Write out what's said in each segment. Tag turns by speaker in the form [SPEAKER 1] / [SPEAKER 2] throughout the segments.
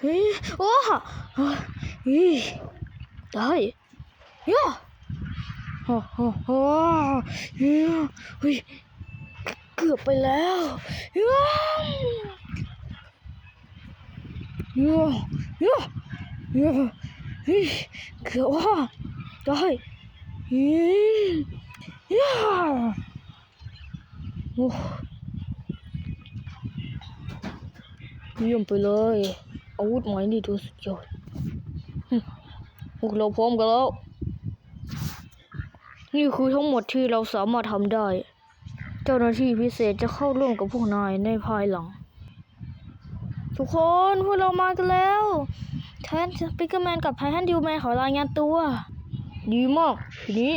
[SPEAKER 1] เฮ้ยโอ้ฮะเฮ้ยได้ย่าฮ่าฮ่าฮ่าเฮ้ยเฮ้ยเกือบไปแล้วย่าย่าย่าย่าเฮ้ยเกือบว่าได้เฮ้ยย่าโอ้เยี่ยมไปเลย อาวุธใหม่นี่ดูสุดยอดพวกเราพร้อมกันแล้ว นี่คือทั้งหมดที่เราสามารถทำได้ เจ้าหน้าที่พิเศษจะเข้าร่วมกับพวกนายในภายหลัง ทุกคนพวกเรามากันแล้วแทนปิกเกอร์แมนกับไททันดิวแมนขอรายงานตัว ดีมาก ทีนี้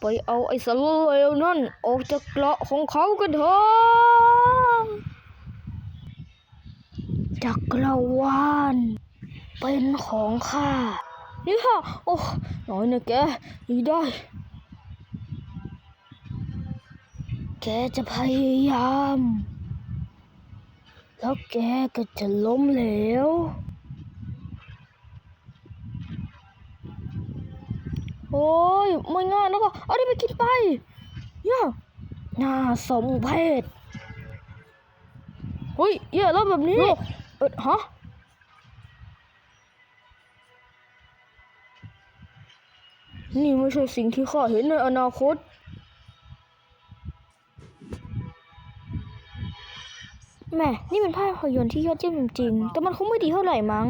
[SPEAKER 1] ไปเอาไอ้สารเลวนั่น ออกจากเกราะของเขากันเถอะ จักรวาลเป็นของข้านี่ค่ะโอ้หน่อยนะแกนี่ได้ แกจะพยายาม แล้วแกก็จะล้มเหลวโอ้ยไม่ง่ายนะก็เอาได้ไปกินไปย่าน่าสมเพชเฮ้ยแย่แล้วแบบนี้ เออฮะนี่ไม่ใช่สิ่งที่ข้าเห็นในอนาคต แม่ นี่เป็นภาพยนตร์ที่ยอดเยี่ยมจริงๆ แต่มันคงไม่ดีเท่าไหร่มั้ง